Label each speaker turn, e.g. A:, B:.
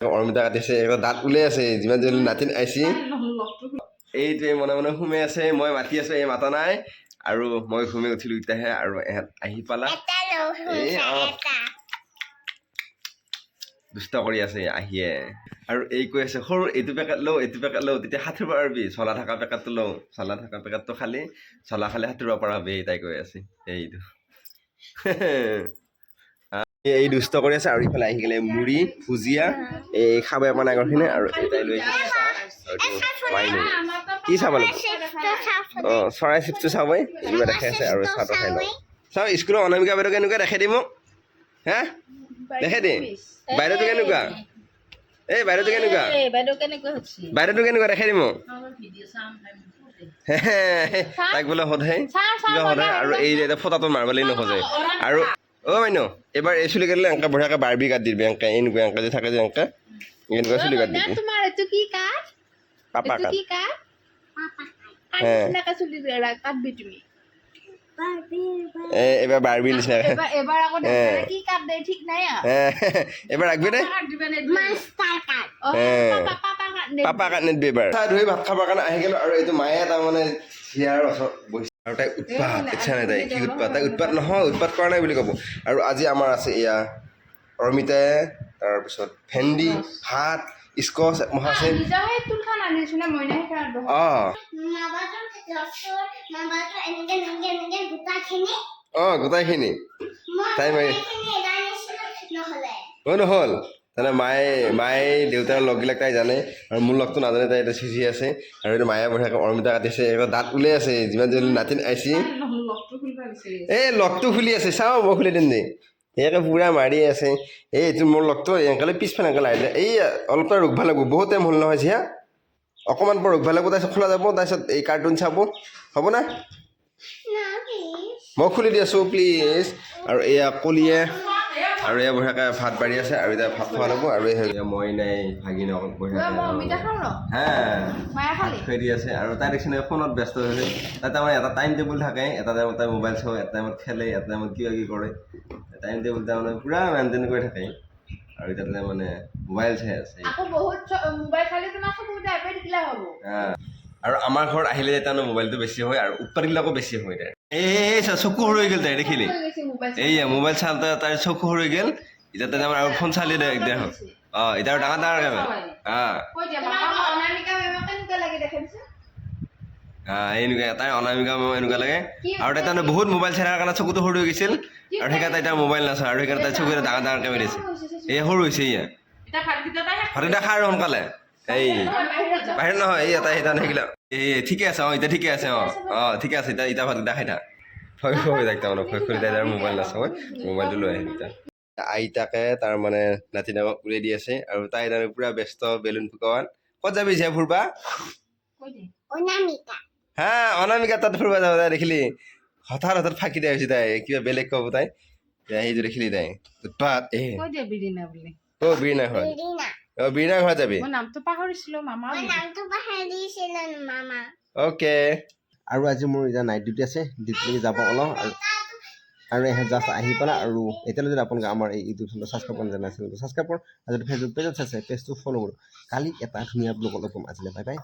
A: অমিতা কাটিছে দাঁত ওলাই আছে, যিমান যি নাতিন আহিছি। এইটোৱে মনে মনে সোমাই আছে, মই মাতি আছো, এই মাতা নাই। আৰু মই ঘুমি উঠিলো এতিয়াহে, আৰু এহেঁত আহি পালা। দুষ্ট কৰি আছে, আহিয়ে। আৰু এই কৈ আছে, সৰু, এইটো পেকেট লওঁ, এইটো পেকেট লওঁ, তেতিয়া সাঁতুৰিব পাৰিবি। চলা থকা পেকেটটো লওঁ, চলা থকা পেকেটটো খালি, চলা খালে সাঁতুৰিব পৰা তাই কৈ আছে, এইটো। এই- দুষ্ট কৰি আছে আৰু ইফালে আহি গ'লে মুড়ি ভুজিয়া এই খাব পৰা নাই আগৰখিনি আৰু এই তাই লৈ আহিছে কি চাব লাগিব অঁ চৰাই চিপটো চাবই কিবা দেখাই আছে আৰু চাহটো খাই লওঁ চাওঁ স্কুলৰ অনামিকা বাইদেউ কেনেকুৱা দেখাই দি মোক হা দেখাই দে বাইদেউটো কেনেকুৱা এই বাইদেউটো কেনেকুৱা বাইদেউটো কেনেকুৱা দেখাই দি মোক তাইক বোলে সোধে কিবা সোধে আৰু এই ফটাটো মাৰিবলৈ নোখোজে আৰু অ' মাইনো এইবাৰ এই চুলি কাটিলে এনেকৈ বঢ়িয়াকৈ বাৰ্বি কাটি দিবি এনেকৈ এনেকুৱা এনেকৈ যে থাকে যে এনেকৈ এনেকুৱা চুলি কাটি দিবি।
B: তোমাৰ এইটো কি কাঠ?
A: পাপা কাট
B: কি কাঠ?
A: হে।
B: নিচিনাকৈ চুলি কাটবি তুমি।
A: এই এইবাৰ বাৰ্বি নিচিনা
B: এবাৰ এবাৰ আকৌ
A: হে।
B: দেখালে কি কাট দে ঠিক নাই? আ
A: এইবাৰ ৰাখবি দে হে।
B: পাপা কাট
A: পাপা এইবাৰ চাহ ধুই ভাত খাবৰ কাৰণে আহি গ'লো আৰু এইটো মায়ে তাৰমানে চিয়াৰ ওচৰত বহিছে। আৰু তাই উৎপাত ইচ্ছা নাই তাই। কি উৎপাত? তাই উৎপাত নহয় উৎপাত কৰা নাই বুলি ক'ব। আৰু আজি আমাৰ আছে এয়া অৰ্মিতাই তাৰপিছত ভেন্দি ভাত স্কচ মহাছে অঁ। অঁ গোটাইখিনি। তাই মাৰি নহ'ল। তাৰমানে মায়ে মায়ে দেউতাৰ লগবিলাক তাই জানে। আৰু মোৰ লগটো নাজানে তাই এতিয়া চিচি আছে। আৰু এইটো মায়ে বঢ়িয়াকৈ অৰ্মিতা কাটিছে একদম দাঁত ওলাই আছে যিমান হ'লেও নাতিন
B: বিচাৰি
A: এই লগটো খুলি আছে চাওঁ মই খুলি দিম দে সেয়াকে পূৰা মাৰি আছে। এই এইটো মোৰ লগটো এনেকৈ পিছফালে এনেকৈ লাৰি দিলে এই অলপ টাইম ৰখিব লাগিব বহুত টাইম হ'ল নহয় জিয়া অকণমান পৰ ৰখিব লাগিব তাৰপিছত খোলা যাব তাৰপিছত এই কাৰ্টুন চাব। হ'ব না? মই খুলি দি আছোঁ প্লিজ আৰু এয়া কলিয়ে আৰু এয়া বঢ়িয়াকৈ ভাত বাঢ়ি আছে আৰু এতিয়া ভাত খোৱা ল'ব আৰু এই মই নাই ভাগিন অকণ
B: মই
A: বঢ়িয়াকৈ হা দি আছে আৰু তাই দেখিছে ফোনত ব্যস্ত হৈছে তাই তাৰমানে এটা টাইম টেবুল থাকে এটা টাইমত তাই মোবাইল চাওঁ এটা টাইমত খেলে এটা টাইমত কিবা কিবি কৰে। টাইম টেবুল তাৰমানে পূৰা মেইনটেইন কৰি থাকে। আৰু এতিয়া মানে মোবাইল চাই আছে। হা। আৰু আমাৰ ঘৰত আহিলে তাৰমানে মোবাইলটো বেছি হয় আৰু উৎপাতবিলাকো বেছি হয় তাই এই চকু সৰু হৈ গ'ল তাই দেখিলি। এইয়া মোবাইল চাওঁতে তাইৰ চকু সৰু হৈ গ'ল। এতিয়া তাই তাৰমানে আৰু ফোন চালি দে একদম অঁ এতিয়া ডাঙৰ ডাঙৰ কেমেৰা এনেকুৱা তাই অনামিকা এনেকুৱা লাগে। আৰু তাই তাৰমানে বহুত মোবাইল চাই কাৰণে চকুটো সৰু হৈ গৈছিল। আৰু সেইকাৰণে তাই মোবাইল নাচায়। আৰু সেইকাৰণে তাই চকুটো ডাঙৰ ডাঙৰকৈ মেলি দিছে। এই সৰু হৈছে ইয়া।
B: ভাতকেইটা
A: আৰু সোনকালে। এই।
B: বাহিৰত
A: নহয় এই এটা সেইটা থাকিলে এই ঠিকে আছে অঁ এতিয়া ঠিকে আছে অঁ। অঁ ঠিকে আছে এতিয়া এতিয়া ভাতকেইটা খাই থাক ভয় হৈ থাকে তাৰমানে ভয় কৰি তাই মোবাইল নাচায় মোবাইলটো লৈ আহিম এতিয়া। আইতাকে তাৰমানে নাতিনাকক উলিয়াই দি আছে আৰু তাই তাৰমানে পূৰা ব্যস্ত বেলুন ফুকোৱাত। ক'ত যাবি জীয়া ফুৰবা?
B: দে
A: হা অনামিকা তাত ফুৰিব যাব তাই দেখিলি? হঠাৎ হঠাৎ ফাঁকি দিয়া হৈছে তাই কিবা বেলেগ ক'ব তাই। সেইটো দেখিলি তাই উৎপাত এ।
B: কৈ দে বিৰিনা বুলি
A: অ বীণা ঘৰত অ বীণা ঘৰত নাম
B: তো পাহৰি পাহৰিছিলো মামা।
A: অ'কে আৰু আজি মোৰ এতিয়া নাইট ডিউটি আছে ডিউটিলৈকে যাব ওলাওঁ আৰু আৰু এহেঁত জাষ্ট আহি পেলাই আৰু এতিয়ালৈ যদি আপোনালোকে আমাৰ এই ইউটিউব চেনেলটো ছাবস্ক্ৰাইব কৰা নাই চেনেলটো ছাবস্ক্ৰাইব কৰক। আৰু যদি ফেচবুক পেজত চাইছে পেজটো ফ'ল' কৰক। কালি এটা ধুনীয়া ব্লগ অলপ ক'ম আজিলৈ বাই বাই